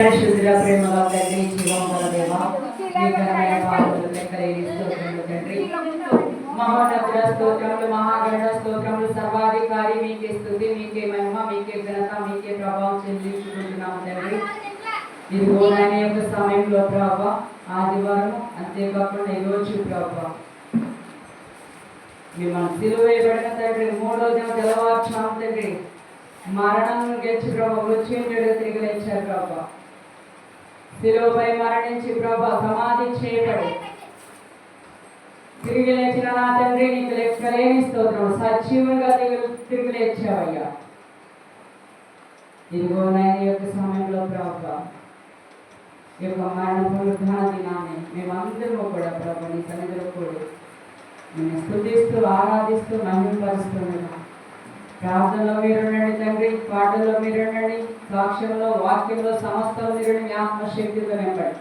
పరిశుద్ధుల ప్రేమగా తండ్రి దేవ లెక్కలేని తండ్రి. మహోన్నతుల స్తోత్రములు మహాగణ స్తోత్రములు సర్వాధికారి మీకే స్థుతి మీకే మహిమ మీకే ఘనత మీకే ప్రభావం చెల్లించుకుంటున్నాము తండ్రి. ఇదిగో నాయన యొక్క సమయంలో ప్రభా ఆదివారం అంతేకాకుండా ఈరోజు ప్రభా మిమ్మల్ని సిలువ వేయబడిన తండ్రి మూడో దిన తెల్లవారుచాము తండ్రి మరణం గెలిచి ప్రభావ మృత్యుంజుడు తిరిగి లేచారు ప్రభా. శిలువపై మరణించి ప్రభు సమాధి చేయబడి. తిరిగి లేచిన నా తండ్రి నీకు లెక్కలేని స్తోత్రం. సజీవంగా తిరిగి తిరిగి లేచావయ్యా. ఇదిగో నాయన యొక్క సమయంలో ప్రభు ఈ యొక్క మరణ పునరుద్ధాన దినాన్ని మేమందరము కూడా ప్రభు నీ సన్నిధిలో కూడా నేను స్థుతిస్తూ ఆరాధిస్తూ మహిమపరుస్తున్నాను ప్రార్థనలో మీరుండండి తండ్రి పాటల్లో మీరుండండి సాక్ష్యంలో వాక్యంలో సమస్తంలో మీరుని ఆత్మశక్తితో నింపండి.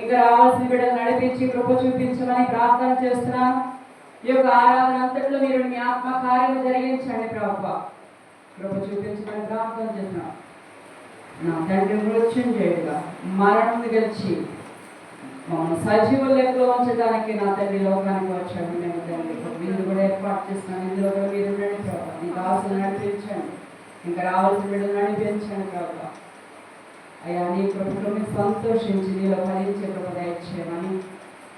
ఇంకా రావాల్సిన బిడ్డలు నడిపించి కృప చూపించమని ప్రార్థన చేస్తున్నాను. ఈ యొక్క ఆరాధన అంతట్లో మీరు మీ ఆత్మ కార్యం జరిగించండి ప్రభావ. కృప చూపించమని ప్రార్థన చేస్తున్నాం నా తండ్రి మృత్యుంజయుడుగా మరణం గెలిచి మమ్మల్ని సజీవ లెక్కలో ఉంచడానికి నా తండ్రి లోకానికి వచ్చాడు. మేము తండ్రి మీరు కూడా ఏర్పాటు చేస్తున్నాను. ఇందులో కూడా మీరు ఉండండి ప్రభావ. మీ దాసులు నడిపించండి ఇంకా రావాల్సిన బిడ్డలు నడిపించండి ప్రభావ అయ్యా నీ ప్రభుత్వం మీరు సంతోషించి నీలో ఫలించే ప్రభు దయచేయమని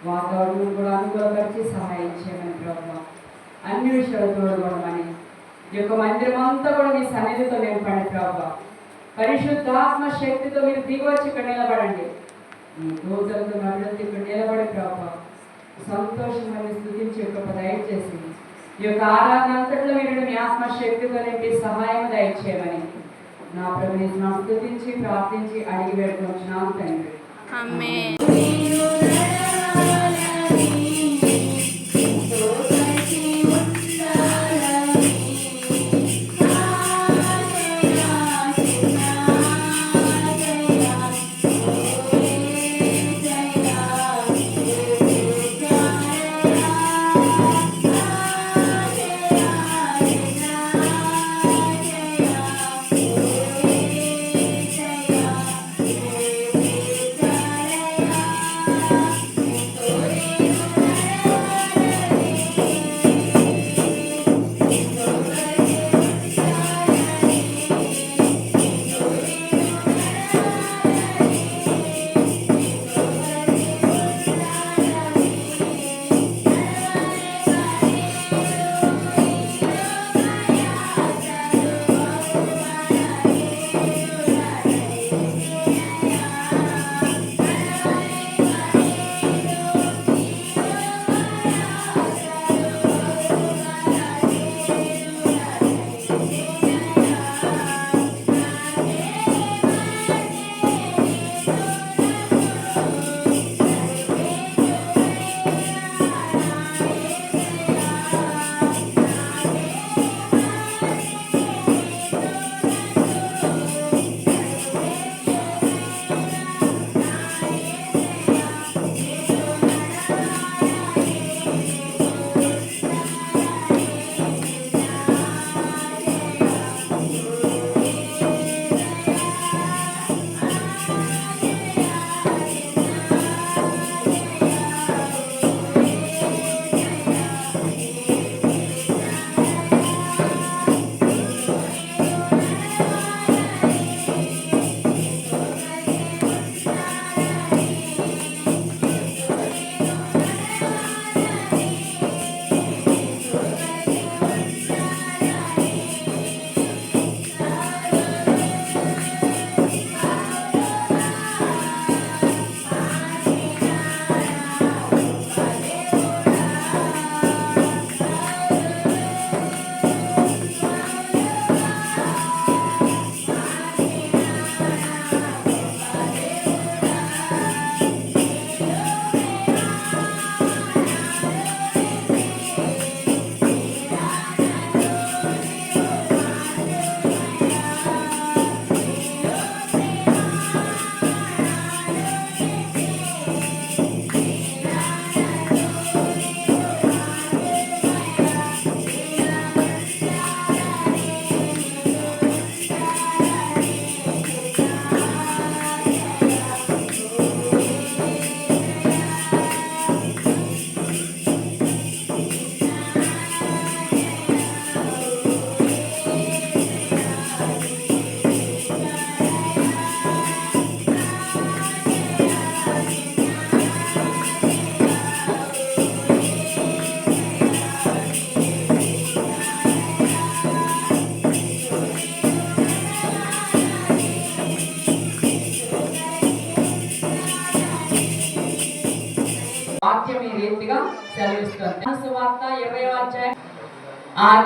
వాతావరణం కూడా అనుకూలపరిచి సహాయం చేయమని ప్రభావ అన్ని విషయాలు తోడుకోవడమని ఈ యొక్క మందిరం అంతా కూడా మీ సన్నిధితో నింపండి ప్రభావ పరిశుద్ధాత్మ శక్తితో మీరు దిగి వచ్చి ఇక్కడ నిలబడండి. మీ దూతలతో నడులతో ఇక్కడ నిలబడి ప్రభా. సంతోషం అని స్థుతించి యొక్క దయచేసి ఈ యొక్క ఆరాధన అంతట్లో మీరు మీ ఆత్మ శక్తితో నింపి సహాయం దయచేయమని నా ప్రభుని స్థుతించి ప్రార్థించి అడిగి పెట్టుకుంటున్నాను తండ్రి.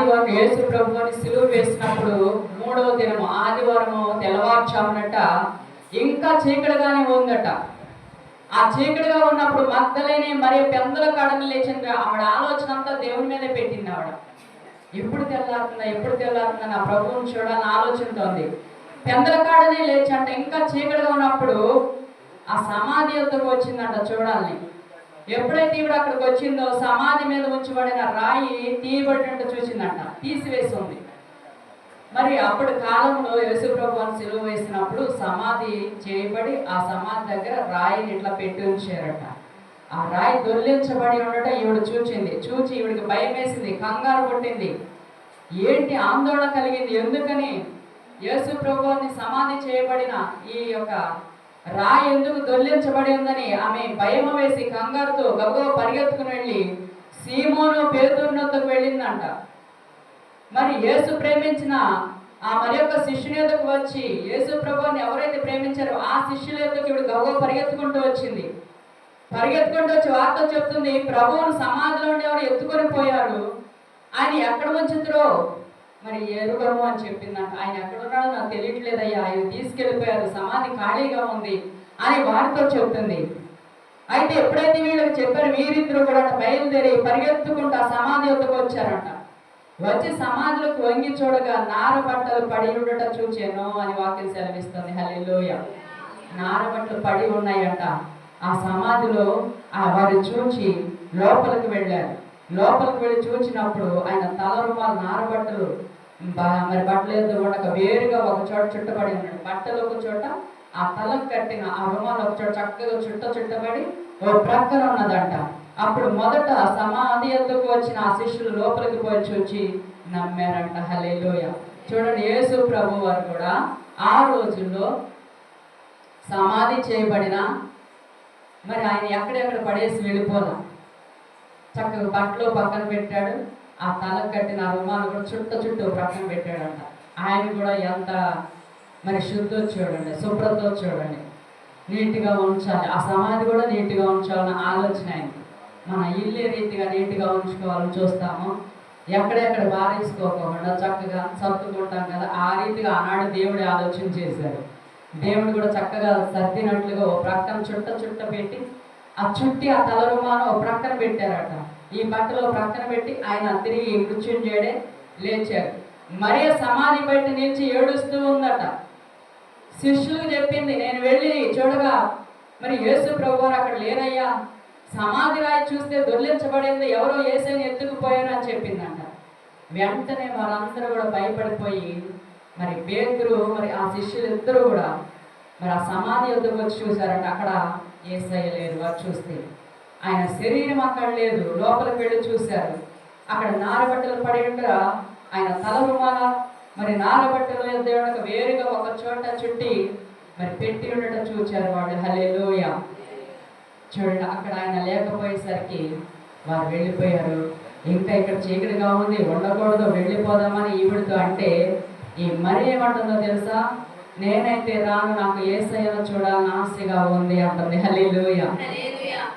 ఆదివారం యేసు ప్రభుని సిలువ వేసినప్పుడు మూడవ దినము ఆదివారము తెల్లవారుచామునట ఇంకా చీకటిగానే ఉందట. ఆ చీకటిగా ఉన్నప్పుడు మద్దలేని మరి పెందల కాడని లేచింది ఆవిడ ఆలోచన అంతా దేవుని మీదే పెట్టింది ఆవిడ. ఎప్పుడు తెల్లారుతుందా ఎప్పుడు తెల్లారుతుందా నా ప్రభువుని చూడాలని ఆలోచనతో ఉంది. పెందల కాడనే లేచంట ఇంకా చీకటిగా ఉన్నప్పుడు ఆ సమాధి యొద్దకు వచ్చిందంట చూడాలని. ఎప్పుడైతే ఈవిడ అక్కడికి వచ్చిందో సమాధి మీద ఉంచబడిన రాయి తీయబడినట్టు చూసిందంట తీసివేసి ఉంది మరి అప్పుడు కాలంలో యేసుప్రభు సెలవు సిలువ వేసినప్పుడు సమాధి చేయబడి ఆ సమాధి దగ్గర రాయిని ఇట్లా పెట్టి ఉంచారట. ఆ రాయి దొల్లించబడి ఉండటం ఈవిడ చూచింది. చూచి ఈవిడికి భయం వేసింది కంగారు కొట్టింది. ఏంటి ఆందోళన కలిగింది? ఎందుకని? యేసు ప్రభువాన్ని సమాధి చేయబడిన ఈ యొక్క రాయి ఎందుకు దొల్లించబడి ఉందని ఆమె భయం వేసి కంగారుతో గబగబ పరిగెత్తుకుని వెళ్ళి సీమోను పేదూర్నొద్దకు వెళ్ళిందంట. మరి యేసు ప్రేమించిన ఆ మరి యొక్క శిష్యుని ఎదుకు వచ్చి యేసు ప్రభుని ఎవరైతే ప్రేమించారో ఆ శిష్యుల ఎదుకు ఇప్పుడు గవ్వ పరిగెత్తుకుంటూ వచ్చింది. పరిగెత్తుకుంటూ వచ్చి వార్త చెప్తుంది ప్రభువును సమాధిలో ఉండేవారు ఎత్తుకొని పోయారు? ఆయన ఎక్కడ ఉంచుతురో? మరి ఎరుగము అని చెప్పిందంట. ఆయన ఎక్కడ ఉన్నాడో నాకు తెలియట్లేదయ్యా. ఆయన తీసుకెళ్ళిపోయారు. సమాధి ఖాళీగా ఉంది అని వారితో చెప్తుంది అయితే ఎప్పుడైతే వీళ్ళకి చెప్పారు వీరిద్దరు కూడా బయలుదేరి పరిగెత్తుకుంటూ ఆ సమాధి వద్దకు వచ్చారంట. వచ్చి సమాధులకు వంగి చూడగా నార బట్టలు పడి ఉండట చూచాను అని వాక్యం సెలవిస్తుంది. హలిలోయ నార బట్టలు పడి ఉన్నాయంట. ఆ సమాధిలో ఆ వారు చూచి లోపలికి వెళ్ళారు. లోపలికి వెళ్ళి చూచినప్పుడు ఆయన తల రుమాలు నార బట్టలు మరి బట్టలు ఏదో ఉండక వేరుగా ఒక చోట చుట్టబడి ఉన్నాడు. బట్టలు ఒక చోట ఆ తలకు కట్టిన ఆ రుమాలు ఒక చోట చక్కగా చుట్ట చుట్టబడి ఓ ప్రక్కన ఉన్నదంట. అప్పుడు మొదట సమాధి ఎందుకు వచ్చిన ఆ శిష్యులు లోపలికి పోయి వచ్చి నమ్మారంట. హలేలోయ చూడండి యేసు ప్రభు వారు కూడా ఆ రోజుల్లో సమాధి చేయబడిన మరి ఆయన ఎక్కడెక్కడ పడేసి వెళ్ళిపోలా? చక్కగా బట్టలు పక్కన పెట్టాడు. ఆ తలకు కట్టిన ఆ రుమాలు కూడా చుట్ట చుట్టూ ప్రక్కన పెట్టాడంట. ఆయన కూడా ఎంత మరి శుద్ధో చూడండి శుభ్రతో చూడండి నీట్గా ఉంచాలి. ఆ సమాధి కూడా నీట్గా ఉంచాలన్న ఆలోచన ఆయనకి. మన ఇల్లు రీతిగా నీట్గా ఉంచుకోవాలని చూస్తాము ఎక్కడెక్కడ బారేసుకోకుండా చక్కగా సర్దుకుంటాం కదా ఆ రీతిగా ఆనాడు దేవుడి ఆలోచన చేశారు దేవుడు కూడా చక్కగా సర్దినట్లుగా ఓ ప్రక్కన చుట్ట చుట్ట పెట్టి ఆ చుట్టి ఆ తల రుమాను ఓ ప్రక్కన పెట్టారట. ఈ బట్టలు ఓ ప్రక్కన పెట్టి ఆయన తిరిగి కూర్చుని చేయడే లేచారు మరియ సమాధి బయట నిలిచి ఏడుస్తూ ఉందట. శిష్యులకు చెప్పింది నేను వెళ్ళి చూడగా మరి యేసు ప్రభు వారు అక్కడ లేరయ్యా. సమాధి రాయి చూస్తే దొర్లించబడింది ఎవరో ఏసైని ఎత్తుకుపోయారు అని చెప్పిందంట. వెంటనే వారందరూ కూడా భయపడిపోయి మరి పేతురు మరి ఆ శిష్యులు ఇద్దరు కూడా మరి ఆ సమాధి వద్దకు వచ్చి చూశారంట. అక్కడ ఏసయ్య లేరు వారు చూస్తే. ఆయన శరీరం అక్కడ లేదు లోపలికి వెళ్ళి చూశారు. అక్కడ నారబట్టలు పడి ఉండగా ఆయన తల రుమాల మరి నారబట్టలు దేవుడు వేరుగా ఒక చోట చుట్టి మరి పెట్టి ఉండటం చూచారు వాళ్ళు. హలేలోయ చూడండి అక్కడ ఆయన లేకపోయేసరికి వారు వెళ్ళిపోయారు. ఇంకా ఇక్కడ చీకటిగా ఉంది ఉండకూడదు వెళ్ళిపోదామని ఈవిడితో అంటే ఈ మరి ఏమంటుందో తెలుసా? నేనైతే రాను నాకు ఏసయ్యను చూడాలని ఆశగా ఉంది అంటుంది. హలే లోయ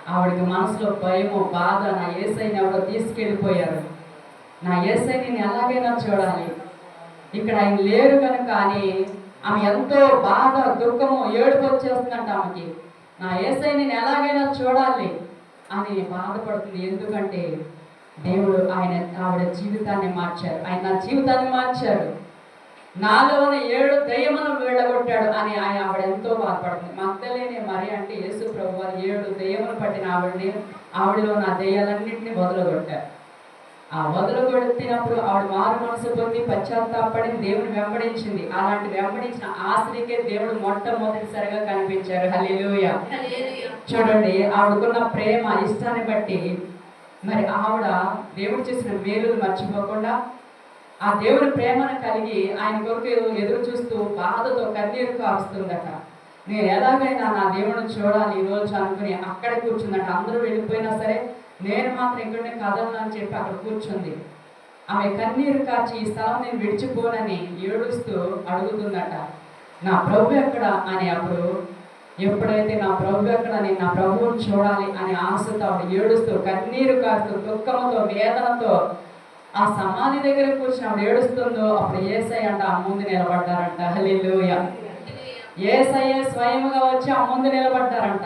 ఆవిడకి మనసులో భయము బాధ నా ఏసైని ఎవరో తీసుకెళ్ళిపోయారు. నా ఏసైని నేను ఎలాగైనా చూడాలి. ఇక్కడ ఆయన లేరు కనుక అని ఆమె ఎంతో బాధ దుఃఖము ఏడుపు వచ్చేస్తుందంట ఆమెకి. నా ఏసైని నేను ఎలాగైనా చూడాలి అని బాధపడుతుంది. ఎందుకంటే దేవుడు ఆయన ఆవిడ జీవితాన్ని మార్చారు. ఆయన నా జీవితాన్ని మార్చారు. నాలో ఉన్న ఏడు దయ్యమును వెళ్ళగొట్టాడు అని ఆయన ఆవిడ ఎంతో బాధపడుతుంది. మగ్ధలేని మరి అంటే యేసు ప్రభు ఏడు దయ్యములు పట్టిన ఆవిడని ఆవిడలో నా దయ్యాలన్నింటినీ వదలగొట్టారు ఆ వదలగొట్టినప్పుడు ఆవిడ మారు మనసు పొంది పశ్చాత్తాపడి దేవుని వెంబడించింది. అలాంటి వెంబడించిన ఆ స్త్రీకే దేవుడు మొట్టమొదటిసారిగా కనిపించారు హల్లెలూయా. చూడండి ఆవిడకున్న ప్రేమ ఇష్టాన్ని బట్టి మరి ఆవిడ దేవుడు చేసిన మేలులు మర్చిపోకుండా ఆ దేవుని ప్రేమను కలిగి ఆయన కొరకు ఎదురు చూస్తూ బాధతో కన్నీరు కారుస్తుందట నేను ఎలాగైనా నా దేవుడిని చూడాలి ఈ రోజు అనుకుని అక్కడ కూర్చుందట. అందరూ వెళ్ళిపోయినా సరే నేను మాత్రం ఇక్కడనే కదలను అని చెప్పి అక్కడ కూర్చుంది. ఆమె కన్నీరు కాచి ఈ స్థలం నేను విడిచిపోనని ఏడుస్తూ అడుగుతుందట. నా ప్రభు ఎక్కడ? అని అప్పుడు ఎప్పుడైతే నా ప్రభు ఎక్కడ? నేను నా ప్రభువుని చూడాలి అనే ఆశతో ఆవిడ ఏడుస్తూ కన్నీరు కాస్తూ దుఃఖంతో వేదనతో ఆ సమాధి దగ్గర కూర్చుని ఆవిడ ఏడుస్తుందో అప్పుడు ఏసై అంట ఆ ముందు నిలబడ్డారంట. హల్లెలూయా. ఏసయ్య స్వయముగా వచ్చి ఆ ముందు నిలబడ్డారంట.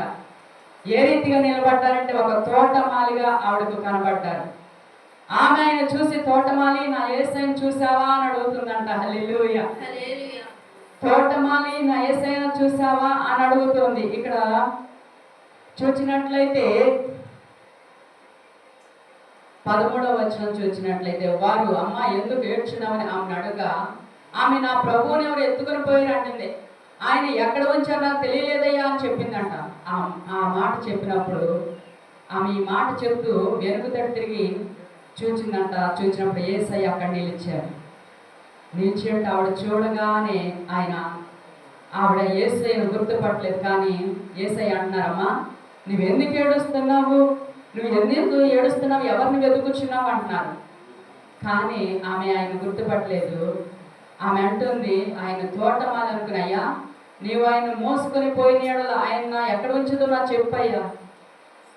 ఏ రీతిగా నిలబడ్డారంటే ఒక తోటమాలిగా ఆవిడకు కనబడ్డారు. ఆమె ఆయన చూసి తోటమాలి నా ఏసైని చూసావా? అని అడుగుతుందంట. హల్లెలూయా. తోటమాలి నా ఏసైనా చూసావా? అని అడుగుతోంది. ఇక్కడ చూచినట్లయితే పదమూడవ వచనం చూసినట్లయితే వారు అమ్మ ఎందుకు ఏడ్చున్నామని ఆమెను అడగా ఆమె నా ప్రభువుని ఎవరు ఎత్తుకొని పోయారు అంటుంది ఆయన ఎక్కడ ఉంచారో నాకు తెలియలేదయ్యా అని చెప్పిందంట. ఆ మాట చెప్పినప్పుడు ఆమె ఈ మాట చెప్తూ వెనుక తిరిగి చూచిందంట. చూసినప్పుడు ఏసై అక్కడ నిలిచారు నిలిచేట ఆవిడ చూడగానే ఆయన ఆవిడ ఏసైను గుర్తుపట్టలేదు కానీ ఏసై అంటున్నారమ్మా నువ్వెందుకు ఏడుస్తున్నావు? నువ్వు ఎందుకు ఏడుస్తున్నావు? ఎవరిని వెతుకుచున్నావు అంటున్నారు. కానీ ఆమె ఆయన గుర్తుపట్టలేదు. ఆమె అంటుంది ఆయన తోటమాలి అనుకున్నాయ్యా నీవు ఆయన మోసుకొని పోయిన ఆయన ఎక్కడ ఉంచుదో నాకు చెప్పయ్యా.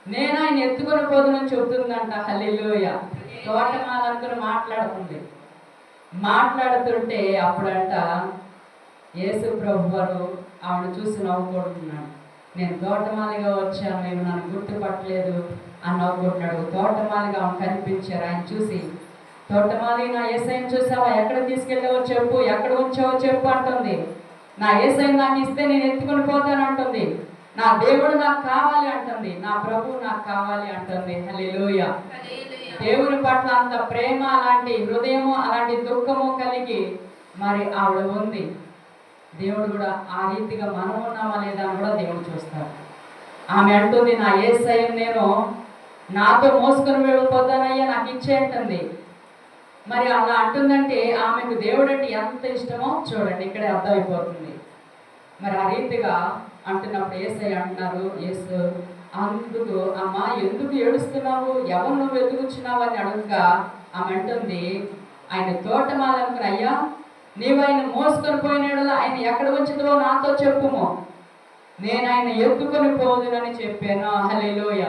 నేను ఆయన ఎత్తుకొని పోదునని చెబుతుందంట హల్లిలోయ. తోటమాల అనుకుని మాట్లాడుతుంది. మాట్లాడుతుంటే అప్పుడంట యేసు ప్రభు వారు ఆవిడ చూసి నవ్వుకుంటున్నాడు నేను తోటమాలిగా వచ్చాను నేను నన్ను గుర్తుపట్టలేదు. అని నవ్వుకుంటున్నాడు తోటమాలిగా కనిపించారు. ఆయన చూసి తోటమాలి నా ఏసైని చూసావా? ఎక్కడ తీసుకెళ్ళావో చెప్పు ఎక్కడ ఉంచావో చెప్పు అంటుంది. నా ఏసై నాకు ఇస్తే నేను ఎత్తుకొని పోతాను అంటుంది. నా దేవుడు నాకు కావాలి అంటుంది. నా ప్రభు నాకు కావాలి అంటుంది. హల్లెలూయ. దేవుని పట్ల అంత ప్రేమ అలాంటి హృదయము అలాంటి దుఃఖము కలిగి మరి ఆవిడ ఉంది. దేవుడు కూడా ఆ రీతిగా మనం ఉన్నామా లేదా అని కూడా దేవుడు చూస్తాడు. ఆమె అంటుంది నా ఏసయ్య నేను నాతో మోసుకొని వెళ్ళిపోతానయ్యా నాకు ఇచ్చే అంటుంది. మరి అలా అంటుందంటే ఆమెకు దేవుడు అంటే ఎంత ఇష్టమో చూడండి ఇక్కడే అర్థమైపోతుంది. మరి ఆ రీతిగా అంటున్నప్పుడు ఏసై అంటున్నారు ఏసు అందుకు అమ్మా ఎందుకు ఏడుస్తున్నావు? ఎవరు నువ్వు వెతుకుచున్నావు అని అడగగా ఆమె అంటుంది ఆయన తోటమాలనుకుని అయ్యా? నీవు ఆయన మోసుకొని పోయినాడు ఆయన ఎక్కడ ఉంచుదో నాతో చెప్పుము. నేను ఆయన ఎత్తుకొని పోదునని చెప్పాను. హల్లెలూయ.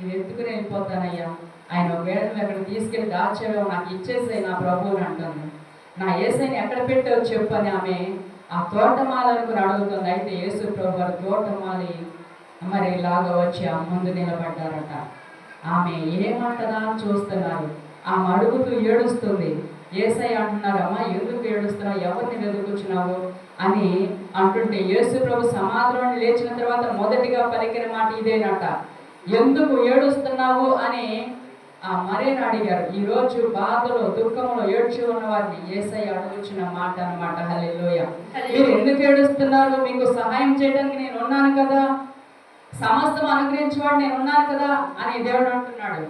నేను ఎత్తుకుని వెళ్ళిపోతానయ్యా. ఆయన ఒకవేళ నువ్వు ఎక్కడ తీసుకెళ్ళి దాచేవేమో నాకు ఇచ్చేసే నా ప్రభువుని అంటుంది. నా ఏసైని ఎక్కడ పెట్టావు చెప్పు అని ఆమె ఆ తోటమాల అనుకుని అడుగుతుంది అయితే యేసు ప్రభు వారు తోటమాలి మరి ఇలాగ వచ్చి ఆ ముందు నిలబడ్డారట. ఆమె ఏమంటదా అని చూస్తున్నారు. ఆమె అడుగుతూ ఏడుస్తుంది. ఏసై అంటున్నారు అమ్మ ఎందుకు ఏడుస్తున్నావు? ఎవరిని వెతుకుచున్నావు? అని అంటుంటే యేసు ప్రభు సమాధిలో లేచిన తర్వాత మొదటిగా పలికిన మాట ఇదేనట. ఎందుకు ఏడుస్తున్నావు అని ఆ మరేని అడిగారు. ఈ రోజు బాధలో దుఃఖంలో ఏడ్చి ఉన్న వారిని ఏసై అడుగుచున్న మాట అన్నమాట. హల్లెలూయ. మీరు ఎందుకు ఏడుస్తున్నారు? మీకు సహాయం చేయడానికి నేను ఉన్నాను కదా. సమస్తం అనుగ్రహించేవాడు నేను ఉన్నాను కదా అని దేవుడు అంటున్నాడు.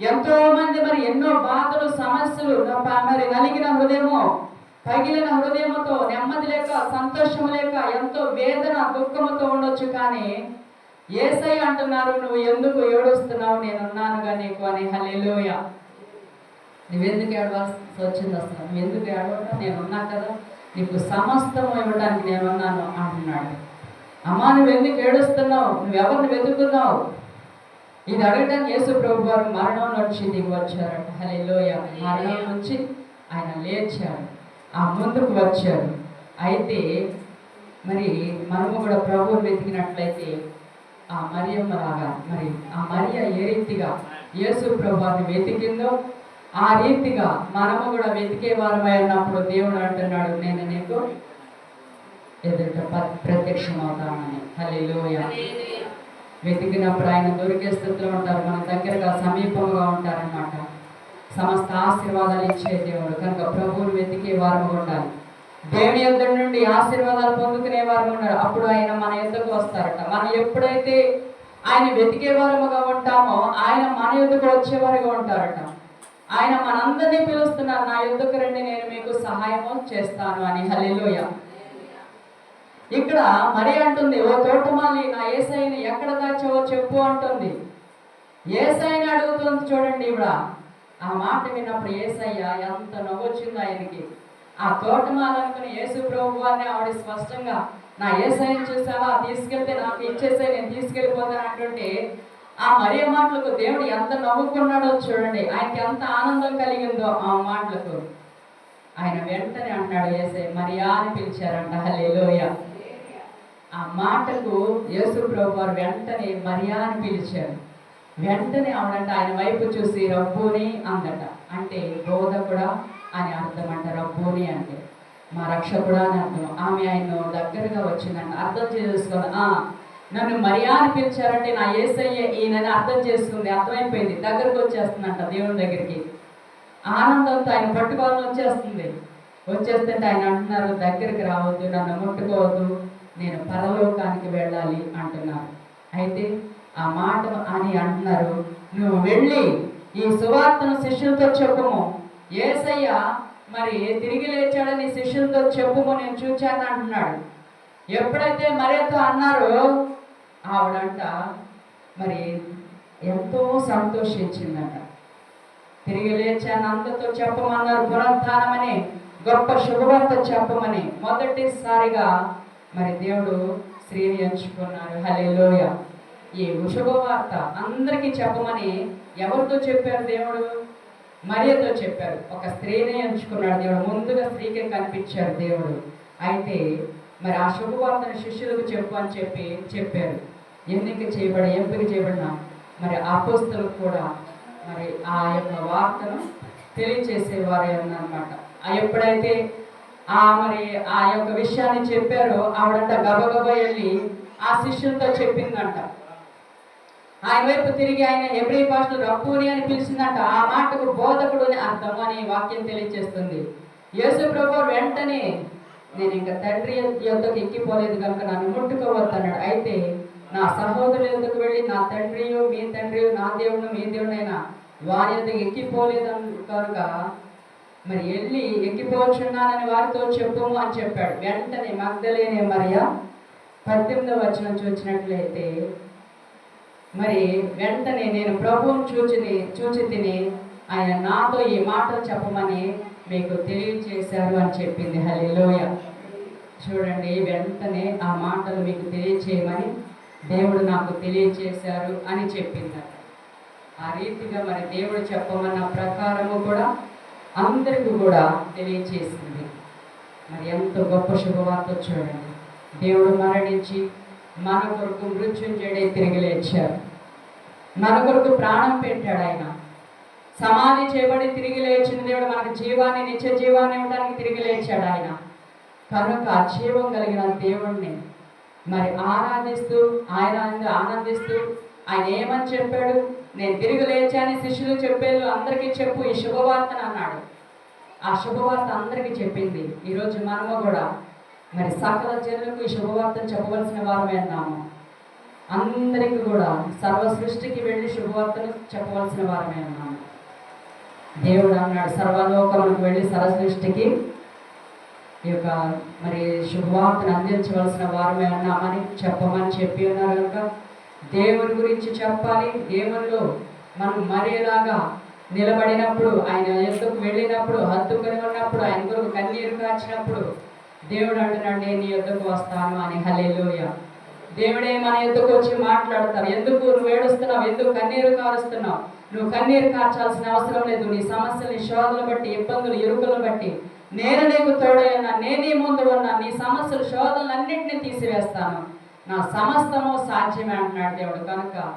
ఎంతో మంది మరి ఎన్నో బాధలు సమస్యలు మరి నలిగిన హృదయము పగిలిన హృదయముతో నెమ్మది లేక సంతోషము లేక ఎంతో వేదన దుఃఖముతో ఉండొచ్చు కానీ ఏసై అంటున్నారు నువ్వు ఎందుకు ఏడుస్తున్నావు? నేను ఉన్నానుగా నీకు అని. హల్లెలూయ. నువ్వెందుకు ఏడవాల్సి వచ్చింది అసలు? నువ్వు ఎందుకు ఏడవటం? నేను ఉన్నా కదా. నీకు సమస్తం ఇవ్వడానికి నేను ఉన్నాను అంటున్నాడు. అమ్మా నువ్వు ఎందుకు ఏడుస్తున్నావు? నువ్వెవరిని వెతుకుతున్నావు? వెతుకున్నావు ఇది అడగటానికి యేసు ప్రభు వారు మరణం నుంచి దిగి వచ్చారట. హల్లెలూయ. మరణం నుంచి ఆయన లేచాడు. ఆ ముందుకు వచ్చాడు. అయితే మరి మనము కూడా ప్రభువుని వెతికినట్లయితే ఆ మరియమ్మ లాగా మరి ఆ మరియ ఏ రీతిగా యేసు ప్రభువాన్ని వెతికిందో ఆ రీతిగా మనము కూడా వెతికే వారమై అన్నప్పుడు దేవుడు అంటున్నాడు నేను నీకు ఎదుట ప- ప్రత్యక్షమవుతానని. హలిలోయ వెతికినప్పుడు ఆయన దొరికే స్థితిలో ఉంటారు మన దగ్గరగా సమీపంగా ఉంటారన్నమాట. సమస్త ఆశీర్వాదాలు ఇచ్చే దేవుడు. కనుక ప్రభువుని వెతికే వారము ఉండాలి. దేవుని యొద్ద నుండి ఆశీర్వాదాలు పొందుకునే వారు ఉన్నారు. అప్పుడు ఆయన మన యొద్దకు వస్తారట. మనం ఎప్పుడైతే ఆయన వెతికే వారముగా ఉంటామో ఆయన మన యొద్దకు వచ్చేవారుగా ఉంటారట. ఆయన మనందరినీ పిలుస్తున్నారు. నా యుద్ధకు రండి నేను మీకు సహాయము చేస్తాను అని. హలిలోయ ఇక్కడ మరి అంటుంది ఓ తోటమాలి నా ఏసైని ఎక్కడ దాచావో చెప్పు అంటుంది. ఏసైని అడుగుతుంది చూడండి ఇవిడ ఆ మాట విన్నప్పుడు ఏసయ్య ఎంత నవ్వొచ్చింది ఆయనకి. ఆ తోటమాలనుకుని యేసు ప్రభు వారిని ఆవిడ స్పష్టంగా నా ఏసైని చూసావా? తీసుకెళ్తే నాకు ఇచ్చేసే నేను తీసుకెళ్ళిపోతాను అంటుంటే ఆ మరియ మాటలకు దేవుడు ఎంత నవ్వుకున్నాడో చూడండి. ఆయనకి ఎంత ఆనందం కలిగిందో ఆ మాటలకు. ఆయన వెంటనే అంటాడు ఏసై మరియా అని పిలిచారంట. హలేలోయ ఆ మాటకు యేసు ప్రభు వారు వెంటనే మరియా అని పిలిచారు. వెంటనే ఆవిడంట ఆయన వైపు చూసి రబ్బుని అందట. అంటే బోధకుడా అని అర్థం అంటారు. రబ్బుని అంటే మా రక్షకుడా అని అర్థం. ఆమె ఆయన దగ్గరగా వచ్చిందంట అర్థం చేసుకుని నన్ను మరియా అని పిలిచారంటే నా ఏసయ్య ఈయనని అర్థం చేసుకుంది. అర్థమైపోయింది. దగ్గరకు వచ్చేస్తుందంట దేవుని దగ్గరికి. ఆనందంతో ఆయన పట్టుకోవాలని వచ్చేస్తుంది. వచ్చేస్తుంటే ఆయన అంటున్నారు దగ్గరికి రావద్దు నన్ను ముట్టుకోవద్దు నేను పరలోకానికి వెళ్ళాలి అంటున్నారు. అయితే ఆ మాట అని అంటున్నారు. నువ్వు వెళ్ళి ఈ సువార్తను శిష్యులతో చెప్పము. ఏసయ్య మరి తిరిగి లేచాడని శిష్యులతో చెప్పుము నేను చూచాను అంటున్నాడు. ఎప్పుడైతే మరేతో అన్నారో ఆవిడంట మరి ఎంతో సంతోషించిందంట. తిరిగి లేచాను అందరితో చెప్పమన్నారు పునరుత్థానమని గొప్ప శుభవార్త చెప్పమని మొదటిసారిగా మరి దేవుడు స్త్రీని ఎంచుకున్నాడు. హలేలోయ ఈ శుభవార్త అందరికీ చెప్పమని ఎవరితో చెప్పారు దేవుడు? మరియతో చెప్పారు ఒక స్త్రీనే ఎంచుకున్నాడు దేవుడు ముందుగా స్త్రీకి కనిపించారు దేవుడు? అయితే మరి ఆ శుభవార్తను శిష్యులకు చెప్పు అని చెప్పి చెప్పారు. ఎన్నిక చేయబడి ఎంపిక చేయబడిన మరి అపోస్తులకు కూడా మరి ఆ యొక్క వార్తను తెలియచేసేవారే అన్నమాట ఎప్పుడైతే ఆ మరి ఆ యొక్క విషయాన్ని చెప్పారో ఆవిడంట గబగబ వెళ్ళి ఆ శిష్యులతో చెప్పిందంట. ఆయన వైపు తిరిగి ఆయన ఎబ్రి భాషలో రబ్బుని అని పిలిచిందంట. ఆ మాటకు బోధకుడు అని అర్థం అని వాక్యం తెలియజేస్తుంది. యేసు ప్రభు వెంటనే నేను ఇంకా తండ్రి యొక్కకు ఎక్కిపోలేదు కనుక నన్ను ముట్టుకోవద్దన్నాడు. అయితే నా సహోదరుల యొక్కకు వెళ్ళి నా తండ్రియో మీ తండ్రియో నా దేవుడు మీ దేవుడైనా వారి యొద్దకు ఎక్కిపోలేదు కనుక మరి వెళ్ళి ఎక్కిపోవచ్చున్నానని వారితో చెప్పము అని చెప్పాడు. వెంటనే మగ్ధలేనే మరియా పద్దెనిమిదవ వచనం చూసినట్లయితే మరి వెంటనే నేను ప్రభువును చూచిని చూచి తిని ఆయన నాతో ఈ మాటలు చెప్పమని మీకు తెలియచేశారు అని చెప్పింది. హలిలోయ చూడండి వెంటనే ఆ మాటలు మీకు తెలియచేయమని దేవుడు నాకు తెలియచేశారు అని చెప్పిందట. ఆ రీతిగా మరి దేవుడు చెప్పమన్న ప్రకారము కూడా అందరికీ కూడా తెలియచేసింది. మరి ఎంతో గొప్ప శుభవార్త చూడండి. దేవుడు మరణించి మన కొరకు మృత్యుంజడే తిరిగి లేచారు మన కొరకు ప్రాణం పెట్టాడు ఆయన. సమాధి చేయబడి తిరిగి లేచిన దేవుడు మనకు జీవాన్ని నిత్య జీవాన్ని ఇవ్వడానికి తిరిగి లేచాడు ఆయన. కనుక జీవం కలిగిన దేవుణ్ణి మరి ఆరాధిస్తూ ఆయన ఆనందిస్తూ ఆయన ఏమని చెప్పాడు? నేను తిరిగి లేచాని శిష్యులు చెప్పేది అందరికీ చెప్పు ఈ శుభవార్తను అన్నాడు. ఆ శుభవార్త అందరికీ చెప్పింది. ఈరోజు మనము కూడా మరి సకల జనులకు ఈ శుభవార్తను చెప్పవలసిన వారమే అన్నాము అందరికీ కూడా సర్వ సృష్టికి వెళ్ళి శుభవార్తను చెప్పవలసిన వారమే అన్నాము దేవుడు అన్నాడు సర్వలోకములకు వెళ్ళి సర్వ సృష్టికి ఈ యొక్క మరి శుభవార్తను అందించవలసిన వారమే అన్నామని చెప్పమని చెప్పి ఉన్నారు కనుక దేవుని గురించి చెప్పాలి. దేవునిలో మనం మరేలాగా నిలబడినప్పుడు ఆయన ఎందుకు వెళ్ళినప్పుడు హత్తుకొని ఉన్నప్పుడు ఆయన కొరకు కన్నీరు కాచినప్పుడు దేవుడు అంటున్నాడు నేను నీ యుద్ధకు వస్తాను అని. హలేలోయ దేవుడే మన ఎద్దుకు వచ్చి మాట్లాడతారు ఎందుకు? నువ్వు ఏడుస్తున్నావు? ఎందుకు కన్నీరు కారుస్తున్నావు? నువ్వు కన్నీరు కార్చాల్సిన అవసరం లేదు. నీ సమస్యల్ని శోధనలు బట్టి ఇబ్బందులు ఇరుకులను బట్టి నేను నీకు తోడైనా నేనే ముందు ఉన్నా. నీ సమస్యలు శోధనలన్నింటినీ తీసివేస్తాను. నా సమస్తము సాధ్యమే అంటున్నాడు దేవుడు. కనుక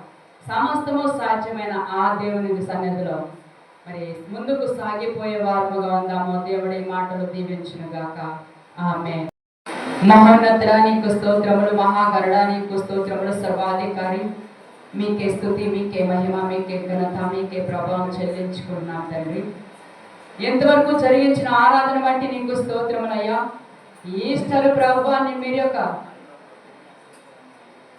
సమస్తము సాధ్యమైన ఆ దేవుని సన్నిధిలో మరి ముందుకు సాగిపోయే వారముగా ఉందాము. దేవుడి మాటలు దీవించునుగాక. ఆమె మహోన్నతుడా నీకు స్తోత్రములు మహాగరుడా నీకు స్తోత్రములు సర్వాధికారి. మీకే స్థుతి మీకే మహిమ మీకే ఘనత మీకే ప్రభావం చెల్లించుకున్నాం తండ్రి. ఎంతవరకు జరిగించిన ఆరాధన బట్టి నీకు స్తోత్రములయ్యా ఈస్టర్ ప్రభావాన్ని మీరు యొక్క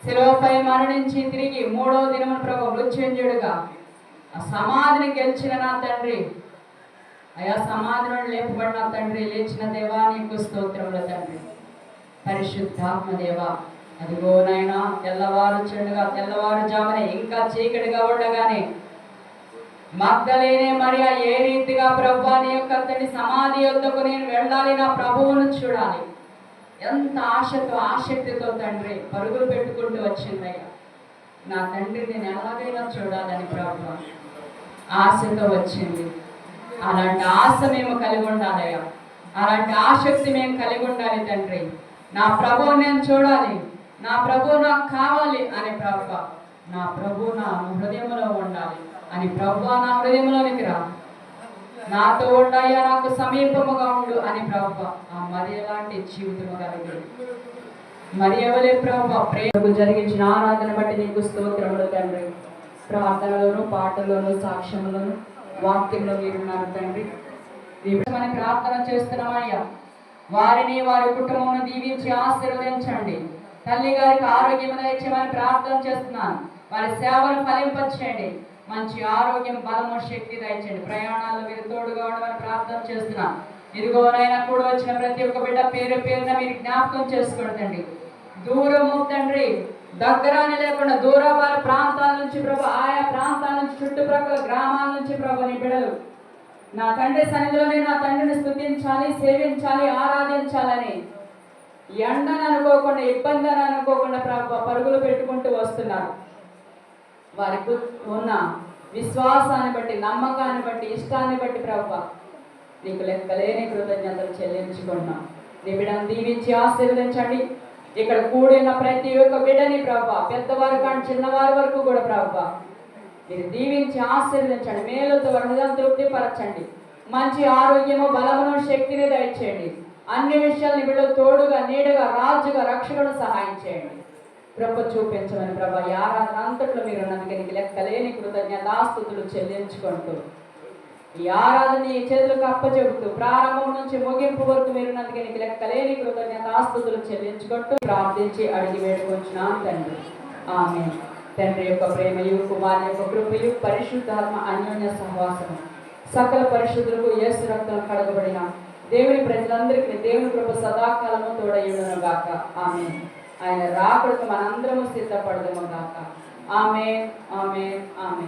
శిలవపై మరణించి తిరిగి మూడో దినమున ప్రభు మృత్యుంజుడుగా ఆ సమాధిని గెలిచిన నా తండ్రి. అయా సమాధిలో లేపబడిన తండ్రి లేచిన దేవా నీకు స్తోత్రముల తండ్రి. పరిశుద్ధాత్మదేవ అదిగో నాయన తెల్లవారు చెడుగా తెల్లవారు జామనే ఇంకా చీకటిగా ఉండగానే మగ్గలేనే మరి ఏ రీతిగా ప్రభు నీ యొక్క అతని సమాధి యొద్దకు నేను వెళ్ళాలి నా ప్రభువును చూడాలి. ఎంత ఆశతో ఆసక్తితో తండ్రి పరుగులు పెట్టుకుంటూ వచ్చిందయ్యా. నా తండ్రి నేను ఎలాగైనా చూడాలని ప్రభు ఆశతో వచ్చింది. అలాంటి ఆశ మేము కలిగి ఉండాలయ్యా అలాంటి ఆసక్తి మేము కలిగి ఉండాలి తండ్రి. నా ప్రభువు నేను చూడాలి. నా ప్రభు నాకు కావాలి అని ప్రభు నా ప్రభు నా హృదయంలో ఉండాలి అని ప్రభు నా హృదయంలోనికి రా. నాతో ఉండయ్యా నాకు సమీపముగా ఉండు అని ప్రభు ఆ మరి ఎలాంటి జీవితము కలిగి. మరి ఎవరే ప్రభు ప్రేమకు జరిగించిన ఆరాధన బట్టి నీకు స్తోత్రములు తండ్రి. ప్రార్థనలోను పాటలోను సాక్ష్యములను వాక్యంలో మీరున్నారు తండ్రి. మన ప్రార్థన చేస్తున్నామయ్యా వారిని వారి కుటుంబం దీవించి ఆశీర్వదించండి. తల్లి గారికి ఆరోగ్యం దయచేయమని ప్రార్థన చేస్తున్నాను. వారి సేవలు ఫలింపచేయండి. మంచి ఆరోగ్యం బలము శక్తి దయచేయండి. ప్రయాణాల్లో మీరు తోడుగా ఉండమని ప్రార్థన చేస్తున్నాను. ఇదిగోనైనా కూడా వచ్చిన ప్రతి ఒక్క బిడ్డ పేరు పేరున మీరు జ్ఞాపకం చేసుకోండి దూరము తండ్రి దగ్గర అని లేకుండా దూరపాల ప్రాంతాల నుంచి ప్రభు ఆయా ప్రాంతాల నుంచి చుట్టుప్రక్కల గ్రామాల నుంచి ప్రభు నీ బిడలు. నా తండ్రి సన్నిధిలోనే నా తండ్రిని స్థుతించాలి సేవించాలి ఆరాధించాలని. ఎండను అనుకోకుండా ఇబ్బంది అని అనుకోకుండా ప్రభు పరుగులు పెట్టుకుంటూ వస్తున్నారు. వారికి ఉన్న విశ్వాసాన్ని బట్టి నమ్మకాన్ని బట్టి ఇష్టాన్ని బట్టి ప్రభు నీకు లెక్కలేని కృతజ్ఞతలు చెల్లించుకున్నాం నీ బిడ్డను దీవించి ఆశీర్వదించండి. ఇక్కడ కూడిన ప్రతి ఒక్క బిడ్డని ప్రభా పెద్దవారు కానీ చిన్నవారి వరకు కూడా ప్రభా మీరు దీవించి ఆశీర్వదించండి మేలుతో హృదయం తృప్తిపరచండి. మంచి ఆరోగ్యము బలమును శక్తిని దయచేయండి. అన్ని విషయాల్ని వీళ్ళు తోడుగా నీడగా రాజుగా రక్షకుడు సహాయం చేయండి. ప్రభ చూపించమని ప్రభా ఆరాధన అంతట్లో మీరు నన్ను లెక్కలేని కృతజ్ఞతాస్తుతులు చెల్లించుకుంటూ ఈ ఆరాధన నీ చేతులకు అప్పచెబుతూ ప్రారంభం నుంచి ముగింపు వరకు మీరు ఉన్నందుకు నీకు లెక్కలేని కృతజ్ఞతాస్తుతులు చెల్లించుకుంటూ ప్రార్థించి అడిగి వేడుకొంచున్నాం తండ్రి. ఆమె తండ్రి యొక్క ప్రేమయు కుమారి యొక్క కృపయు పరిశుద్ధాత్మ అన్యోన్య సహవాసము. సకల పరిశుద్ధులకు యేసు రక్తం కడగబడిన దేవుని ప్రజలందరికీ దేవుని కృప సదాకాలము తోడయుడును గాక. ఆమె ఆయన రాకడకు మనందరము సిద్ధపడదము గాక. ఆమె ఆమె ఆమె